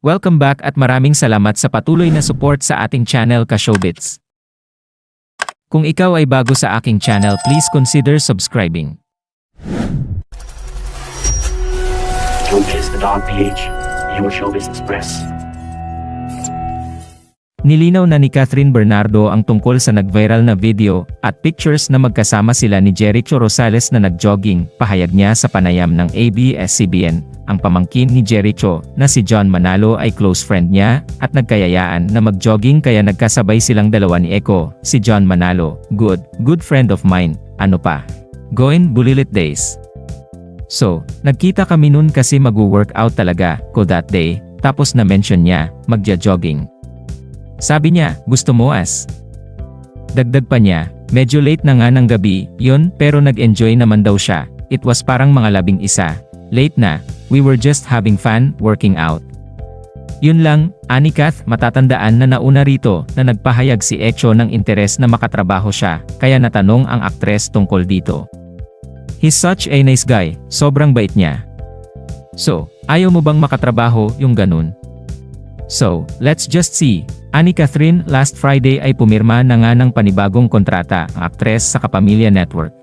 Welcome back at maraming salamat sa patuloy na support sa ating channel Kashowbits. Kung ikaw ay bago sa aking channel please consider subscribing. Showbiz, the Dog PH, your Showbiz Express. Nilinaw na ni Catherine Bernardo ang tungkol sa nag-viral na video at pictures na magkasama sila ni Jericho Rosales na nag-jogging, pahayag niya sa panayam ng ABS-CBN. Ang pamangkin ni Jericho na si John Manalo ay close friend niya at nagkayayaan na mag-jogging kaya nagkasabay silang dalawa ni Eko, si John Manalo, good, good friend of mine, ano pa. Going Bulilit Days. So, nagkita kami nun kasi mag-workout talaga ko that day, tapos na-mention niya, magja-jogging. Sabi niya, gusto mo as? Dagdag pa niya, medyo late na nga ng gabi, yun, pero nag-enjoy naman daw siya. It was parang mga labing isa. Late na, we were just having fun, working out. Yun lang, Anikath, matatandaan na nauna rito na nagpahayag si Echo ng interes na makatrabaho siya, kaya natanong ang aktres tungkol dito. He's such a nice guy, sobrang bait niya. So, ayaw mo bang makatrabaho yung ganun? So, let's just see. Ani Catherine, last Friday ay pumirma na nga ng panibagong kontrata aktres sa Kapamilya Network.